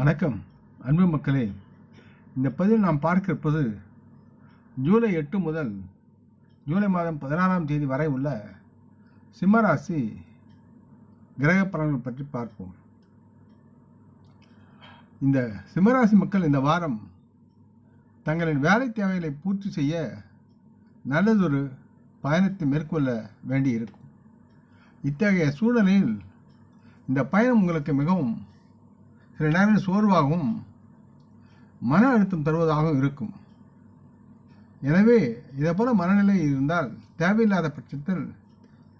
வணக்கம் அன்பு மக்களே. இந்த பதிவில் நாம் பார்க்கிருப்பது ஜூலை எட்டு முதல் ஜூலை மாதம் பதினாறாம் தேதி வரை உள்ள சிம்மராசி கிரக பலன்கள் பற்றி பார்ப்போம். இந்த சிம்மராசி மக்கள் இந்த வாரம் தங்களின் வேலை தேவைகளை பூர்த்தி செய்ய நல்லதொரு பயணத்தை மேற்கொள்ள வேண்டியிருக்கும். இத்தகைய சூழலில் இந்த பயணம் உங்களுக்கு மிகவும் சில நேரம் சோர்வாகவும் மன அழுத்தம் தருவதாகவும் இருக்கும். எனவே இதை போல மனநிலை இருந்தால் தேவையில்லாத பட்சத்தில்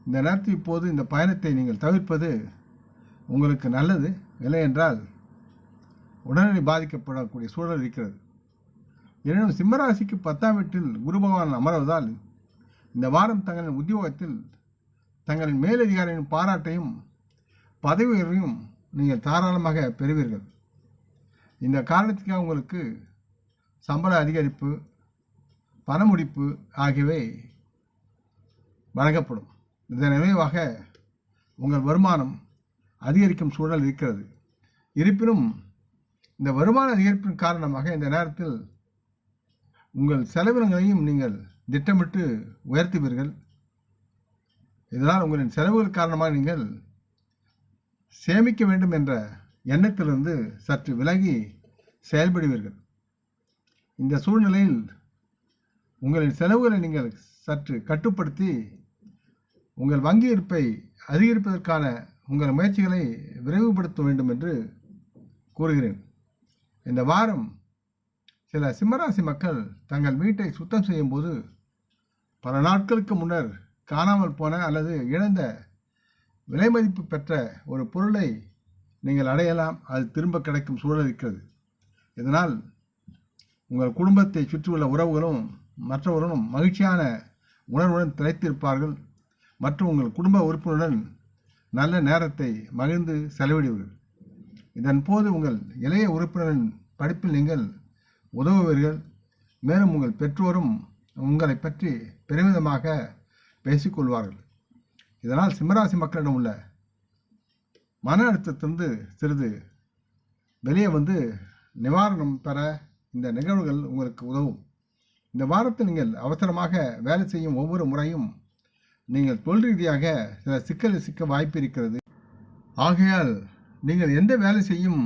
இந்த நேரத்தில் இப்போது இந்த பயணத்தை நீங்கள் தவிர்ப்பது உங்களுக்கு நல்லது. இல்லை என்றால் உடனடி பாதிக்கப்படக்கூடிய சூழல் இருக்கிறது. எனினும் சிம்மராசிக்கு பத்தாம் வீட்டில் குரு பகவான் அமர்வதால் இந்த வாரம் தங்களின் உத்தியோகத்தில் தங்களின் மேலதிகாரியின் பாராட்டையும் பதவி உயர்வையும் நீங்கள் தாராளமாக பெறுவீர்கள். இந்த காரணத்துக்காக உங்களுக்கு சம்பள அதிகரிப்பு பணமுடிப்பு ஆகியவை வழங்கப்படும். இதன் நினைவாக உங்கள் வருமானம் அதிகரிக்கும் சூழல் இருக்கிறது. இருப்பினும் இந்த வருமான அதிகரிப்பின் காரணமாக இந்த நேரத்தில் உங்கள் செலவினங்களையும் நீங்கள் திட்டமிட்டு உயர்த்துவீர்கள். இதனால் உங்களின் செலவுகள் காரணமாக நீங்கள் சேமிக்க வேண்டும் என்ற எண்ணத்திலிருந்து சற்று விலகி செயல்படுவீர்கள். இந்த சூழ்நிலையில் உங்களின் செலவுகளை நீங்கள் சற்று கட்டுப்படுத்தி உங்கள் வங்கி இருப்பை அதிகரிப்பதற்கான உங்கள் முயற்சிகளை விரைவுபடுத்த வேண்டும் என்று கூறுகிறேன். இந்த வாரம் சில சிம்மராசி மக்கள் தங்கள் வீட்டை சுத்தம் செய்யும்போது பல நாட்களுக்கு முன்னர் காணாமல் போன அல்லது இழந்த விலை மதிப்பு பெற்ற ஒரு பொருளை நீங்கள் அடையலாம் அது திரும்ப கிடைக்கும் சூழல் இருக்கிறது. இதனால் உங்கள் குடும்பத்தை சுற்றியுள்ள உறவுகளும் மற்றவர்களும் மகிழ்ச்சியான உணர்வுடன் திளைத்திருப்பார்கள். மற்றும் உங்கள் குடும்ப உறுப்பினருடன் நல்ல நேரத்தை மகிழ்ந்து செலவிடுவீர்கள். இதன் போது உங்கள் இளைய உறுப்பினரின் படிப்பில் நீங்கள் உதவுவீர்கள். மேலும் உங்கள் பெற்றோரும் உங்களை பற்றி பெருமிதமாக பேசிக்கொள்வார்கள். இதனால் சிம்மராசி மக்களிடம் உள்ள மன அழுத்தத்திலிருந்து சிறிது வெளியே வந்து நிவாரணம் பெற இந்த நிகழ்வுகள் உங்களுக்கு உதவும். இந்த வாரத்தில் நீங்கள் அவசரமாக வேலை செய்யும் ஒவ்வொரு முறையும் நீங்கள் தொழில் ரீதியாக சில சிக்கலில் சிக்க வாய்ப்பு இருக்கிறது. ஆகையால் நீங்கள் எந்த வேலை செய்யும்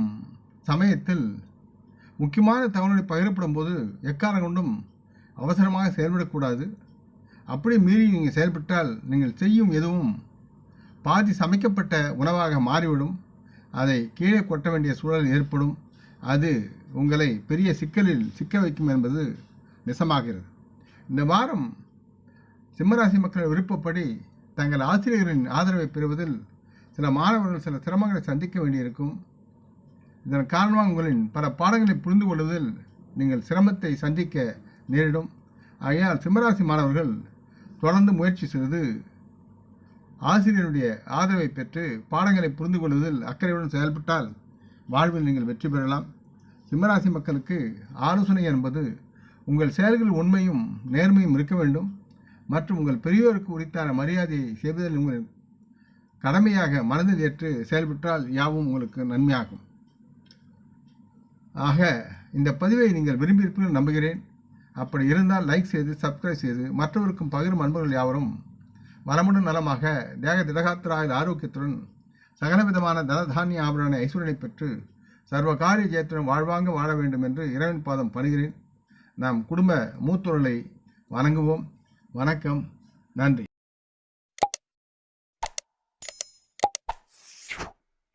சமயத்தில் முக்கியமான தகவல்களை பகிரப்படும் போது எக்காரம் கொண்டும் அவசரமாக செயல்படக்கூடாது. அப்படி மீறி நீங்கள் செயல்பட்டால் நீங்கள் செய்யும் எதுவும் பாதி சமைக்கப்பட்ட உணவாக மாறிவிடும். அதை கீழே கொட்ட வேண்டிய சூழல் ஏற்படும். அது உங்களை பெரிய சிக்கலில் சிக்க வைக்கும் என்பது நிசமாகிறது. இந்த வாரம் சிம்மராசி மக்கள் விருப்பப்படி தங்கள் ஆசிரியர்களின் ஆதரவை பெறுவதில் சில மாணவர்கள் சில சிரமங்களை சந்திக்க வேண்டியிருக்கும். இதன் காரணமாக உங்களின் பல பாடங்களை புரிந்து கொள்வதில் நீங்கள் சிரமத்தை சந்திக்க நேரிடும். ஆகையால் சிம்மராசி மாணவர்கள் தொடர்ந்து முயற்சி செய்து ஆசிரியருடைய ஆதரவை பெற்று பாடங்களை புரிந்து கொள்வதில் அக்கறையுடன் செயல்பட்டால் வாழ்வில் நீங்கள் வெற்றி பெறலாம். சிம்மராசி மக்களுக்கு ஆலோசனை என்பது உங்கள் செயல்கள் உண்மையும் நேர்மையும் இருக்க வேண்டும். மற்றும் உங்கள் பெரியோருக்கு உரித்தான மரியாதையை செய்வதில் உங்கள் கடமையாக மனதில் ஏற்று செயல்பட்டால் யாவும் உங்களுக்கு நன்மையாகும். ஆக இந்த பதிவை நீங்கள் விரும்பியிருப்பீர்கள் நம்புகிறேன். அப்படி இருந்தால் லைக் செய்து சப்ஸ்கிரைப் செய்து மற்றவருக்கும் பகிரும் அன்பர்கள் யாவரும். வளமுடன் நலமாக தேக திடகாத்திராயில் ஆரோக்கியத்துடன் சகலவிதமான தனதானிய ஆபரண ஐஸ்வரனை பெற்று சர்வ காரிய ஜெயத்துடன் வாழ்வாங்க வாழ வேண்டும் என்று இறைவன் பாதம் பணிகிறேன். நாம் குடும்ப மூத்தொருளை வணங்குவோம். வணக்கம். நன்றி.